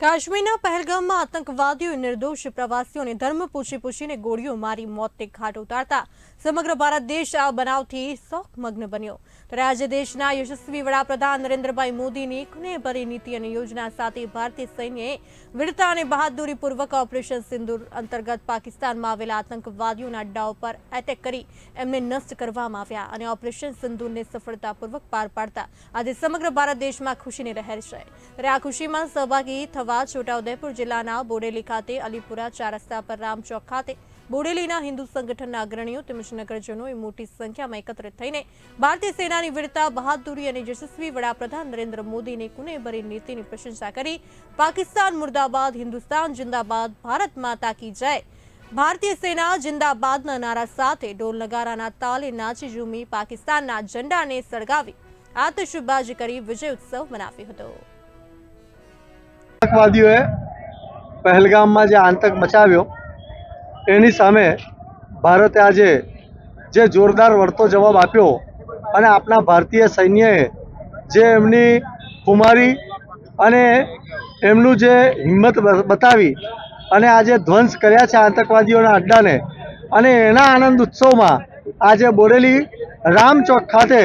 કાશ્મીરના પહેલગામમાં આતંકવાદીઓએ નિર્દોષ પ્રવાસીઓને ધર્મ પૂછી પૂછીને ગોળીઓ મારી મોતને ઘાટ ઉતારતા સમગ્ર ભારત દેશ આ બનાવથી શોકમગ્ન બન્યો. ત્યારે આજે દેશના યશસ્વી વડાપ્રધાન નરેન્દ્રભાઈ મોદીની કુનેભરી નીતિ અને યોજના સાથે ભારતીય સૈન્યએ વીરતા અને બહાદુરીપૂર્વક ઓપરેશન સિંદુર અંતર્ગત પાકિસ્તાનમાં આવેલા આતંકવાદીઓના અડ્ડાઓ પર એટેક કરી એમને નષ્ટ કરવામાં આવ્યા અને ઓપરેશન સિંદુરને સફળતાપૂર્વક પાર પાડતા આજે સમગ્ર ભારત દેશમાં ખુશીની લહેર છે. ત્યારે આ ખુશીમાં સહભાગી થવા છોટાઉદેપુર જિલ્લાના બોડેલી ખાતે અલીપુરા ચાર રસ્તા પર રામચોક ખાતે બોડેલીના હિન્દુ સંગઠનના અગ્રણીઓ તેમજ નગરજનોએ મોટી સંખ્યામાં એકત્રિત થઈને ભારતીય સેનાની વીરતા, બહાદુરી અને યશસ્વી વડાપ્રધાન નરેન્દ્ર મોદીની કુનેભરી નીતિની પ્રશંસા કરી. પાકિસ્તાન મુર્દાબાદ, હિન્દુસ્તાન જિંદાબાદ, ભારત માતા કી જય. ભારતીય સેના જિંદાબાદના નારા સાથે ઢોલ નગારાના તાલે નાચી ઝૂમી પાકિસ્તાનના ઝંડાને સળગાવી આતશબાજી કરી વિજય ઉત્સવ મનાવ્યો હતો. આતંકવાદીઓએ પહેલગામમાં જે આતંક મચાવ્યો, એની સામે ભારતે આજે જે જોરદાર વળતો જવાબ આપ્યો અને આપણા ભારતીય સૈન્યએ જે એમની કુમારી અને એમનું જે હિંમત બતાવી અને આજે ધ્વંસ કર્યા છે આતંકવાદીઓના અડ્ડાને અને એના આનંદ ઉત્સવમાં આજે બોરેલી રામચોક ખાતે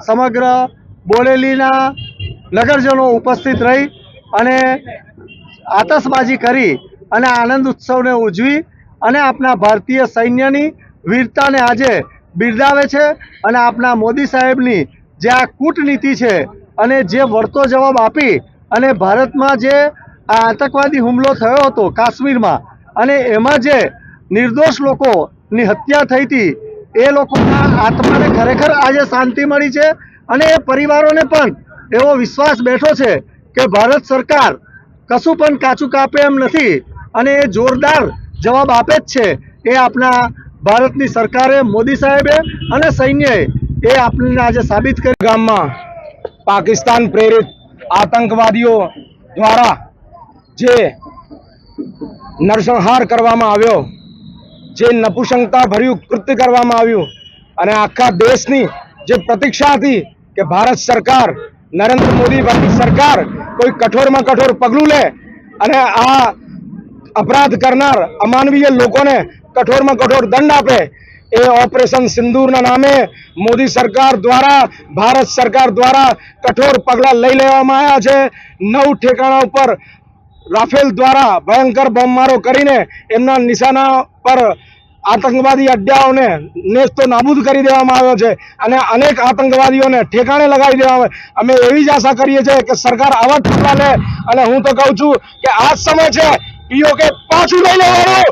સમગ્ર બોરેલીના નગરજનો ઉપસ્થિત રહી અને આતશબાજી કરી અને આનંદ ઉત્સવને ઉજવી અને આપણા ભારતીય સૈન્યની વીરતાને આજે બિરદાવે છે અને આપણા મોદી સાહેબની જે આ કૂટનીતિ છે અને જે વળતો જવાબ આપી અને ભારતમાં જે આ આતંકવાદી હુમલો થયો હતો કાશ્મીરમાં અને એમાં જે નિર્દોષ લોકોની હત્યા થઈ હતી, એ લોકોના આત્માને ખરેખર આજે શાંતિ મળી છે અને એ પરિવારોને પણ એવો વિશ્વાસ બેઠો છે કે ભારત સરકાર કશું પણ કાચું કાપે એમ નથી અને એ જોરદાર જવાબ આપે જ છે. એ આપણા ભારતની સરકારે, મોદી સાહેબે અને સૈન્યએ એ આપણને આજે સાબિત કર્યું ગામમાં પાકિસ્તાન પ્રેરિત આતંકવાદીઓ દ્વારા જે નરસંહાર કરવામાં આવ્યો, જે નપુસંગતા ભર્યું કૃત્ય કરવામાં આવ્યું અને આખા દેશની જે પ્રતીક્ષા હતી કે ભારત સરકાર, નરેન્દ્ર મોદી ભારત સરકાર કોઈ કઠોરમાં કઠોર પગલું લે અને આ અપરાધ કરનાર અમાનવીય લોકોને કઠોરમાં કઠોર દંડ આપે, એ ઓપરેશન સિંદૂરના નામે મોદી સરકાર દ્વારા, ભારત સરકાર દ્વારા કઠોર પગલાં લઈ લેવામાં આવ્યા છે. નવ ઠેકાણા ઉપર રાફેલ દ્વારા ભયંકર બોમ્બમારો કરીને એમના નિશાના પર આતંકવાદી અડ્ડાઓને નેસ્તો નાબૂદ કરી દેવામાં આવ્યો છે અને અનેક આતંકવાદીઓને ઠેકાણે લગાવી દેવામાં આવે. અમે એવી જ આશા કરીએ છીએ કે સરકાર આવા જ લે અને હું તો કહું છું કે આ સમય છે, પીઓકે પાછું લઈ લેવાનું